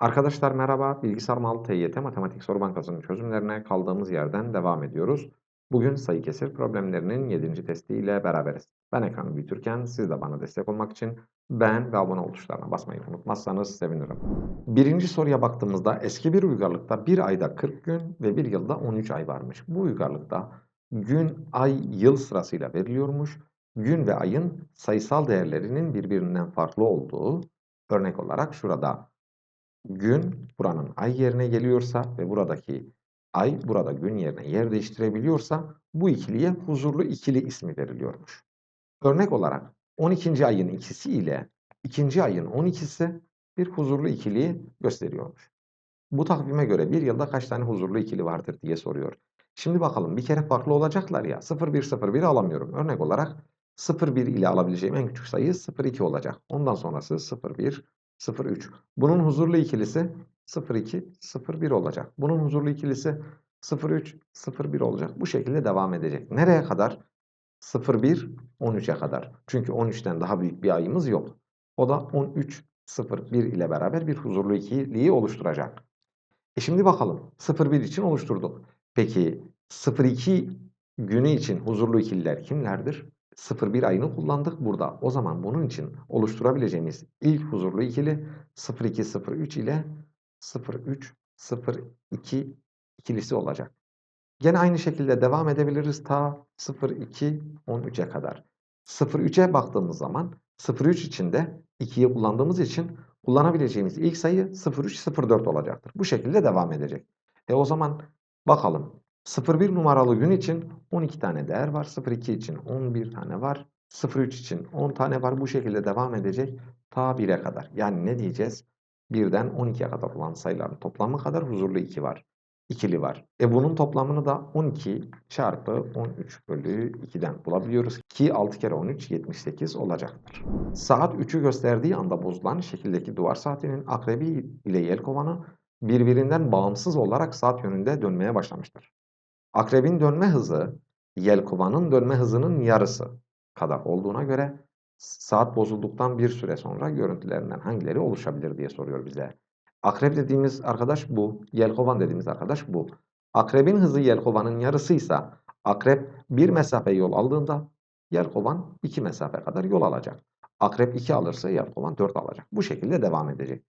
Arkadaşlar merhaba. Bilgisayar Mal TYT Matematik Soru Bankası'nın çözümlerine kaldığımız yerden devam ediyoruz. Bugün sayı kesir problemlerinin 7. testiyle beraberiz. Ben ekranı büyütürken siz de bana destek olmak için beğen ve abone ol tuşlarına basmayı unutmazsanız sevinirim. Birinci soruya baktığımızda eski bir uygarlıkta bir ayda 40 gün ve bir yılda 13 ay varmış. Bu uygarlıkta gün, ay, yıl sırasıyla veriliyormuş. Gün ve ayın sayısal değerlerinin birbirinden farklı olduğu örnek olarak şurada gün buranın ay yerine geliyorsa ve buradaki ay burada gün yerine yer değiştirebiliyorsa bu ikiliye huzurlu ikili ismi veriliyormuş. Örnek olarak 12. ayın ikisi ile 2. ayın 12'si bir huzurlu ikiliyi gösteriyormuş. Bu takvime göre bir yılda kaç tane huzurlu ikili vardır diye soruyor. Şimdi bakalım bir kere farklı olacaklar ya 0 1 0 1 alamıyorum. Örnek olarak 0 1 ile alabileceğim en küçük sayı 0 2 olacak. Ondan sonrası 0 1 0,3. Bunun huzurlu ikilisi 0,2, 0,1 olacak. Bunun huzurlu ikilisi 0,3, 0,1 olacak. Bu şekilde devam edecek. Nereye kadar? 0,1, 13'e kadar. Çünkü 13'ten daha büyük bir ayımız yok. O da 13, 0,1 ile beraber bir huzurlu ikiliyi oluşturacak. E şimdi bakalım. 0,1 için oluşturduk. Peki 0,2 günü için huzurlu ikililer kimlerdir? 0,1 ayını kullandık burada. O zaman bunun için oluşturabileceğimiz ilk huzurlu ikili 0,2, 0,3 ile 0,3, 0,2 ikilisi olacak. Gene aynı şekilde devam edebiliriz ta 0,2, 13'e kadar. 0,3'e baktığımız zaman 0,3 için de 2'yi kullandığımız için kullanabileceğimiz ilk sayı 0,3, 0,4 olacaktır. Bu şekilde devam edecek. E o zaman bakalım 01 numaralı gün için 12 tane değer var. 02 için 11 tane var. 03 için 10 tane var. Bu şekilde devam edecek ta 1'e kadar. Yani ne diyeceğiz? 1'den 12'ye kadar olan sayıların toplamı kadar huzurlu 2 var. İkili var. E bunun toplamını da 12 çarpı 13 bölü 2'den bulabiliyoruz ki 6 kere 13 78 olacaktır. Saat 3'ü gösterdiği anda bozulan şekildeki duvar saatinin akrebi ile yelkovanı birbirinden bağımsız olarak saat yönünde dönmeye başlamıştır. Akrebin dönme hızı yelkovanın dönme hızının yarısı kadar olduğuna göre saat bozulduktan bir süre sonra görüntülerinden hangileri oluşabilir diye soruyor bize. Akrep dediğimiz arkadaş bu, yelkovan dediğimiz arkadaş bu. Akrebin hızı yelkovanın yarısıysa akrep bir mesafe yol aldığında yelkovan iki mesafe kadar yol alacak. Akrep 2 alırsa yelkovan 4 alacak. Bu şekilde devam edecek.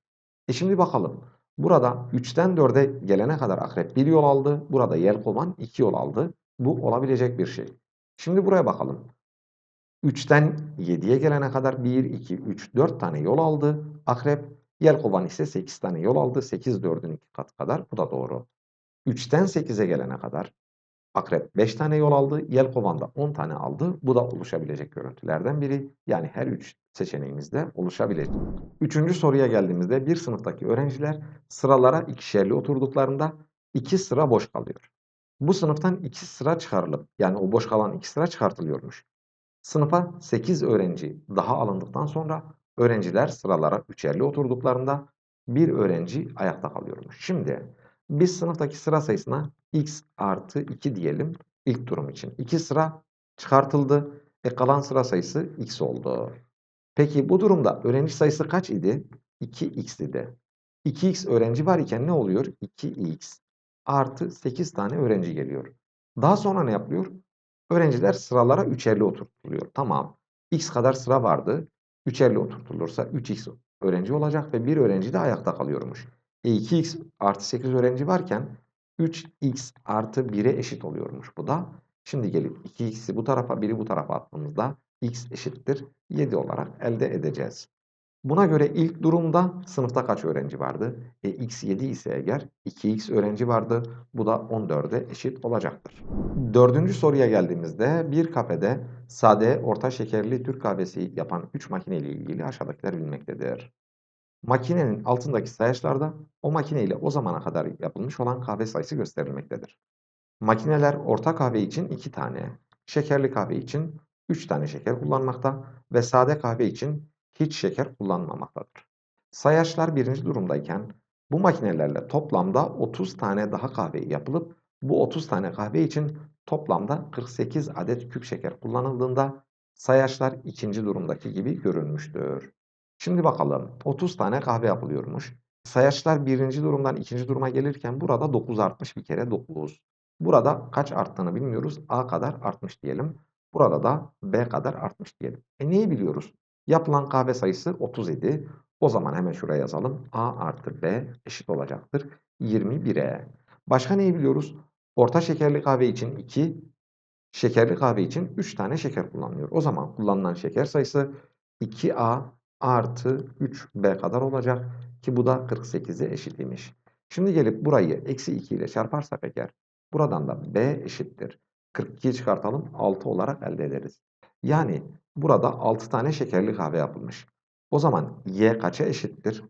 E şimdi bakalım. Burada 3'ten 4'e gelene kadar akrep 1 yol aldı. Burada yelkovan 2 yol aldı. Bu olabilecek bir şey. Şimdi buraya bakalım. 3'ten 7'ye gelene kadar 1, 2, 3, 4 tane yol aldı. Akrep yelkovan ise 8 tane yol aldı. 8 4'ün 2 katı kadar. Bu da doğru. 3'ten 8'e gelene kadar Akrep 5 tane yol aldı. Yelkovan da 10 tane aldı. Bu da oluşabilecek görüntülerden biri. Yani her 3 seçeneğimizde oluşabilecek. Üçüncü soruya geldiğimizde bir sınıftaki öğrenciler sıralara ikişerli oturduklarında iki sıra boş kalıyor. Bu sınıftan iki sıra çıkarılıp yani o boş kalan iki sıra çıkartılıyormuş. Sınıfa 8 öğrenci daha alındıktan sonra öğrenciler sıralara üçerli oturduklarında bir öğrenci ayakta kalıyormuş. Şimdi biz sınıftaki sıra sayısına x artı 2 diyelim ilk durum için. 2 sıra çıkartıldı. E kalan sıra sayısı x oldu. Peki bu durumda öğrenci sayısı kaç idi? 2x idi. 2x öğrenci var iken ne oluyor? 2x artı 8 tane öğrenci geliyor. Daha sonra ne yapılıyor? Öğrenciler sıralara üçerli oturtuluyor. Tamam. X kadar sıra vardı. Üçerli oturtulursa 3x öğrenci olacak ve bir öğrenci de ayakta kalıyormuş. E 2x artı 8 öğrenci varken 3x artı 1'e eşit oluyormuş bu da. Şimdi gelip 2x'i bu tarafa 1'i bu tarafa attığımızda x eşittir 7 olarak elde edeceğiz. Buna göre ilk durumda sınıfta kaç öğrenci vardı? E, x 7 ise eğer 2x öğrenci vardı. Bu da 14'e eşit olacaktır. Dördüncü soruya geldiğimizde bir kafede sade, orta şekerli Türk kahvesi yapan 3 makine ile ilgili aşağıdakiler bilinmektedir. Makinenin altındaki sayaçlarda o makine ile o zamana kadar yapılmış olan kahve sayısı gösterilmektedir. Makineler orta kahve için 2 tane, şekerli kahve için 3 tane şeker kullanmakta ve sade kahve için hiç şeker kullanmamaktadır. Sayaçlar birinci durumdayken bu makinelerle toplamda 30 tane daha kahve yapılıp bu 30 tane kahve için toplamda 48 adet küp şeker kullanıldığında sayaçlar ikinci durumdaki gibi görülmüştür. Şimdi bakalım 30 tane kahve yapılıyormuş. Sayaçlar birinci durumdan ikinci duruma gelirken burada 9 artmış bir kere 9. Burada kaç arttığını bilmiyoruz. A kadar artmış diyelim. Burada da B kadar artmış diyelim. E neyi biliyoruz? Yapılan kahve sayısı 30 idi. O zaman hemen şuraya yazalım. A artı B eşit olacaktır. 21'e. Başka neyi biliyoruz? Orta şekerli kahve için 2, şekerli kahve için 3 tane şeker kullanılıyor. O zaman kullanılan şeker sayısı 2A artı 3B kadar olacak ki bu da 48'e eşit imiş. Şimdi gelip burayı eksi 2 ile çarparsak eğer buradan da B eşittir. 42'yi çıkartalım 6 olarak elde ederiz. Yani burada 6 tane şekerli kahve yapılmış. O zaman Y kaça eşittir?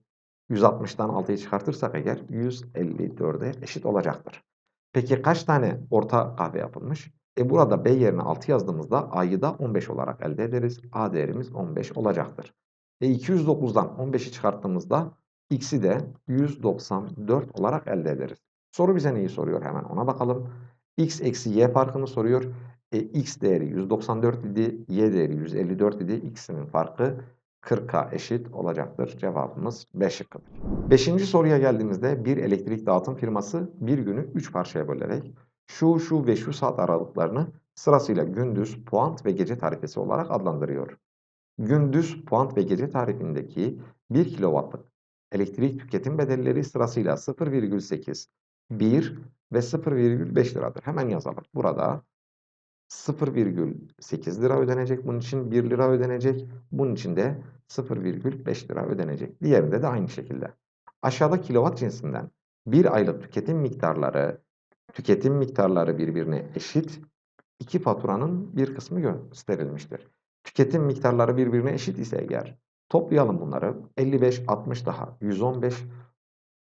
160'tan 6'yı çıkartırsak eğer 154'e eşit olacaktır. Peki kaç tane orta kahve yapılmış? E burada B yerine 6 yazdığımızda A'yı da 15 olarak elde ederiz. A değerimiz 15 olacaktır. E 209'dan 15'i çıkarttığımızda X'i de 194 olarak elde ederiz. Soru bize neyi soruyor hemen ona bakalım. X eksi Y farkını soruyor. E, X değeri 194 idi, Y değeri 154 idi. X'inin farkı 40'a eşit olacaktır. Cevabımız B şıkkıdır. Beşinci soruya geldiğimizde bir elektrik dağıtım firması bir günü 3 parçaya bölerek şu, şu ve şu saat aralıklarını sırasıyla gündüz, puant ve gece tarifesi olarak adlandırıyor. Gündüz, puant ve gece tarifindeki 1 kW'lık elektrik tüketim bedelleri sırasıyla 0,8, 1 ve 0,5 liradır. Hemen yazalım. Burada 0,8 lira ödenecek. Bunun için 1 lira ödenecek. Bunun için de 0,5 lira ödenecek. Diğerinde de aynı şekilde. Aşağıda kilowatt cinsinden bir aylık tüketim miktarları tüketim miktarları birbirine eşit. İki faturanın bir kısmı gösterilmiştir. Tüketim miktarları birbirine eşit ise eğer toplayalım bunları. 55, 60 daha 115.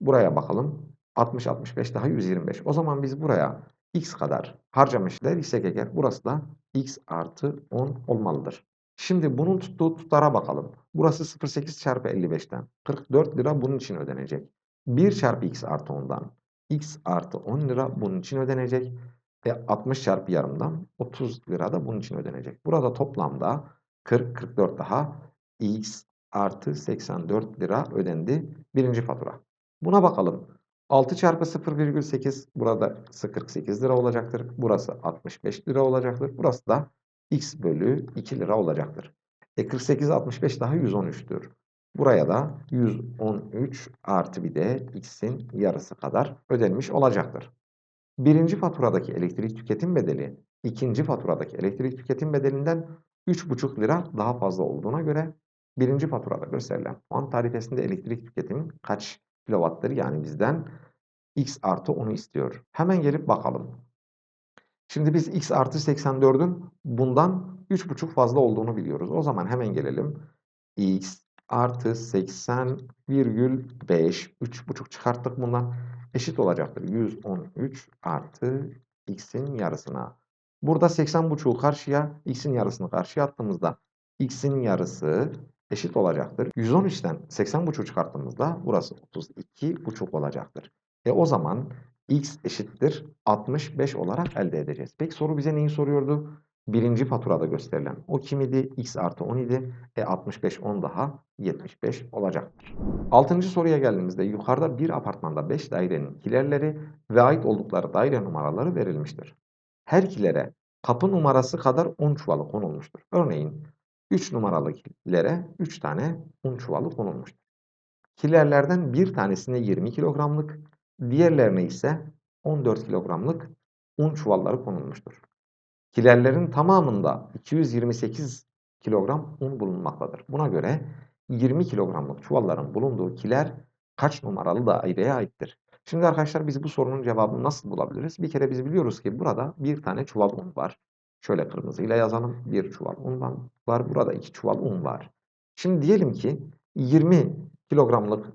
Buraya bakalım. 60, 65 daha 125. O zaman biz buraya x kadar harcamışlar isek eğer burası da x artı 10 olmalıdır. Şimdi bunun tuttuğu tutara bakalım. Burası 0,8 çarpı 55'ten 44 lira bunun için ödenecek. 1 çarpı x artı 10'dan x artı 10 lira bunun için ödenecek. Ve 60 çarpı yarımdan 30 lira da bunun için ödenecek. Burada toplamda 40, 44 daha x artı 84 lira ödendi. Birinci fatura. Buna bakalım. 6 çarpı 0,8 burada 48 lira olacaktır. Burası 65 lira olacaktır. Burası da x bölü 2 lira olacaktır. E 48 65 daha 113'tür. Buraya da 113 artı bir de x'in yarısı kadar ödenmiş olacaktır. Birinci faturadaki elektrik tüketim bedeli ikinci faturadaki elektrik tüketim bedelinden 3,5 lira daha fazla olduğuna göre birinci faturada gösterilen puan tarifesinde elektrik tüketimi kaç kilowattır? Yani bizden x artı 10'u istiyor. Hemen gelip bakalım. Şimdi biz x artı 84'ün bundan 3,5 fazla olduğunu biliyoruz. O zaman hemen gelelim. x artı 80,5 3,5 çıkarttık bundan eşit olacaktır. 113 artı x'in yarısına. Burada 80,5'u karşıya x'in yarısını karşıya attığımızda x'in yarısı eşit olacaktır. 113'ten 80,5 çıkarttığımızda burası 32,5 olacaktır. E o zaman x eşittir 65 olarak elde edeceğiz. Peki soru bize neyi soruyordu? Birinci faturada gösterilen o kim idi? x artı 10 idi. E 65 10 daha 75 olacaktır. Altıncı soruya geldiğimizde yukarıda bir apartmanda 5 dairenin kilerleri ve ait oldukları daire numaraları verilmiştir. Her kilere kapı numarası kadar un çuvalı konulmuştur. Örneğin 3 numaralı kilere 3 tane un çuvalı konulmuştur. Kilerlerden bir tanesine 20 kilogramlık, diğerlerine ise 14 kilogramlık un çuvalları konulmuştur. Kilerlerin tamamında 228 kilogram un bulunmaktadır. Buna göre 20 kilogramlık çuvalların bulunduğu kiler kaç numaralı daireye aittir? Şimdi arkadaşlar biz bu sorunun cevabını nasıl bulabiliriz? Bir kere biz biliyoruz ki burada bir tane çuval un var. Şöyle kırmızıyla yazalım. Bir çuval un var. Burada iki çuval un var. Şimdi diyelim ki 20 kilogramlık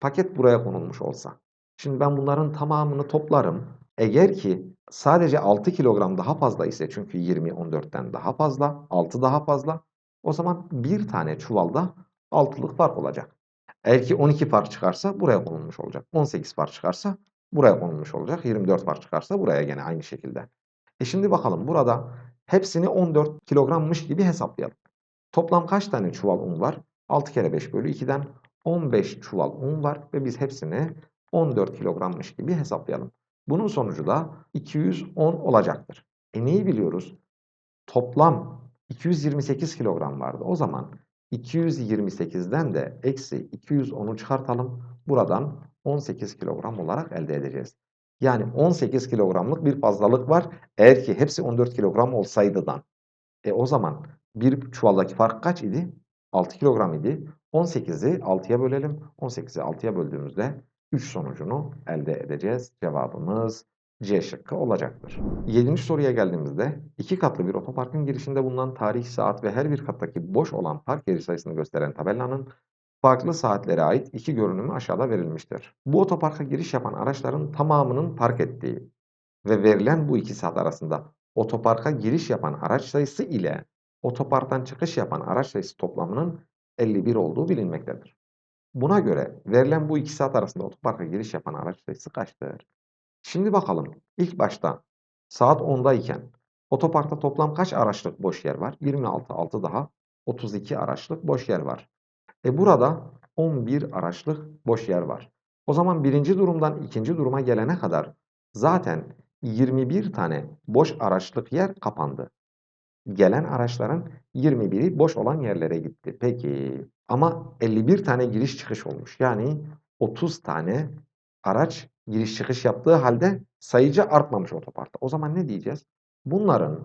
paket buraya konulmuş olsa. Şimdi ben bunların tamamını toplarım. Eğer ki sadece 6 kilogram daha fazla ise çünkü 20 14'ten daha fazla, 6 daha fazla. O zaman bir tane çuvalda 6'lık fark olacak. Eğer ki 12 fark çıkarsa buraya konulmuş olacak. 18 fark çıkarsa buraya konulmuş olacak. 24 fark çıkarsa buraya gene aynı şekilde. E şimdi bakalım burada hepsini 14 kilogrammış gibi hesaplayalım. Toplam kaç tane çuval un var? 6 kere 5 bölü 2'den 15 çuval un var ve biz hepsini 14 kilogrammış gibi hesaplayalım. Bunun sonucu da 210 olacaktır. E neyi biliyoruz? Toplam 228 kilogram vardı. O zaman 228'den de eksi 210'u çıkartalım. Buradan 18 kilogram olarak elde edeceğiz. Yani 18 kilogramlık bir fazlalık var. Eğer ki hepsi 14 kilogram olsaydıdan. E o zaman bir çuvaldaki fark kaç idi? 6 kilogram idi. 18'i 6'ya bölelim. 18'i 6'ya böldüğümüzde 3 sonucunu elde edeceğiz. Cevabımız C şıkkı olacaktır. 7. soruya geldiğimizde iki katlı bir otoparkın girişinde bulunan tarih, saat ve her bir kattaki boş olan park yeri sayısını gösteren tabellanın farklı saatlere ait iki görünümü aşağıda verilmiştir. Bu otoparka giriş yapan araçların tamamının park ettiği ve verilen bu iki saat arasında otoparka giriş yapan araç sayısı ile otoparktan çıkış yapan araç sayısı toplamının 51 olduğu bilinmektedir. Buna göre verilen bu iki saat arasında otoparka giriş yapan araç sayısı kaçtır? Şimdi bakalım. İlk başta saat 10'da iken otoparkta toplam kaç araçlık boş yer var? 26, 6 daha 32 araçlık boş yer var. E burada 11 araçlık boş yer var. O zaman birinci durumdan ikinci duruma gelene kadar zaten 21 tane boş araçlık yer kapandı. Gelen araçların 21'i boş olan yerlere gitti. Peki ama 51 tane giriş çıkış olmuş. Yani 30 tane araç giriş çıkış yaptığı halde sayıca artmamış otoparkta. O zaman ne diyeceğiz? Bunların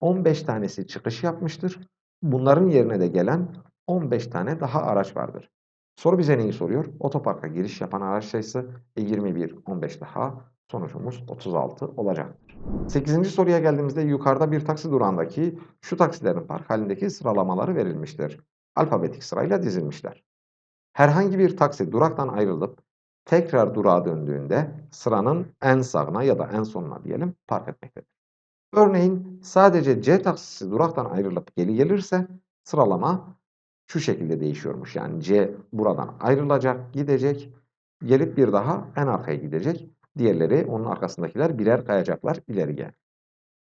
15 tanesi çıkış yapmıştır. Bunların yerine de gelen 15 tane daha araç vardır. Soru bize neyi soruyor? Otoparka giriş yapan araç sayısı e 21, 15 daha sonucumuz 36 olacaktır. 8. soruya geldiğimizde yukarıda bir taksi durağındaki şu taksilerin park halindeki sıralamaları verilmiştir. Alfabetik sırayla dizilmişler. Herhangi bir taksi duraktan ayrılıp tekrar durağa döndüğünde sıranın en sağına ya da en sonuna diyelim park etmektedir. Örneğin sadece C taksisi duraktan ayrılıp geri gelirse sıralama şu şekilde değişiyormuş. Yani C buradan ayrılacak, gidecek, gelip bir daha en arkaya gidecek. Diğerleri onun arkasındakiler birer kayacaklar ileriye.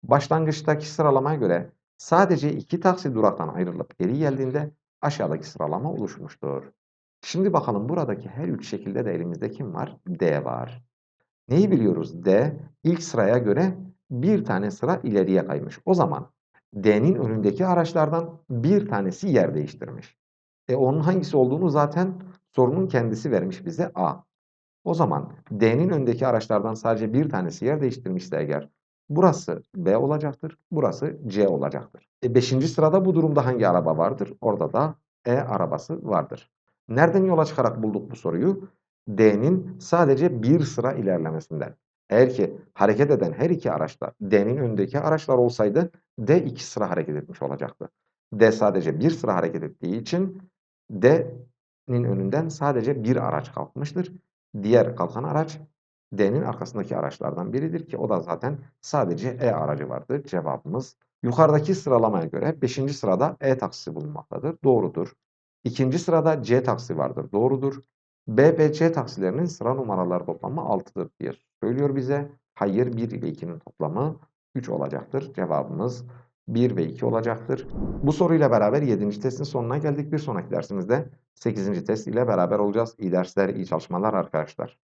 Başlangıçtaki sıralamaya göre sadece iki taksi duraktan ayrılıp geri geldiğinde aşağıdaki sıralama oluşmuştur. Şimdi bakalım buradaki her üç şekilde de elimizde kim var? D var. Neyi biliyoruz? D ilk sıraya göre bir tane sıra ileriye kaymış. O zaman D'nin önündeki araçlardan bir tanesi yer değiştirmiş. E onun hangisi olduğunu zaten sorunun kendisi vermiş bize A. O zaman D'nin önündeki araçlardan sadece bir tanesi yer değiştirmişse eğer burası B olacaktır, burası C olacaktır. E beşinci sırada bu durumda hangi araba vardır? Orada da E arabası vardır. Nereden yola çıkarak bulduk bu soruyu? D'nin sadece bir sıra ilerlemesinden. Eğer ki hareket eden her iki araçta D'nin önündeki araçlar olsaydı D iki sıra hareket etmiş olacaktı. D sadece bir sıra hareket ettiği için D'nin önünden sadece bir araç kalkmıştır. Diğer kalkan araç D'nin arkasındaki araçlardan biridir ki o da zaten sadece E aracı vardır. Cevabımız yukarıdaki sıralamaya göre 5. sırada E taksisi bulunmaktadır. Doğrudur. İkinci sırada C taksi vardır. Doğrudur. B ve C taksilerinin sıra numaraları toplamı 6'dır diye söylüyor bize. Hayır 1 ile 2'nin toplamı 3 olacaktır. Cevabımız 1 ve 2 olacaktır. Bu soruyla beraber 7. testin sonuna geldik. Bir sonraki dersimizde 8. test ile beraber olacağız. İyi dersler, iyi çalışmalar arkadaşlar.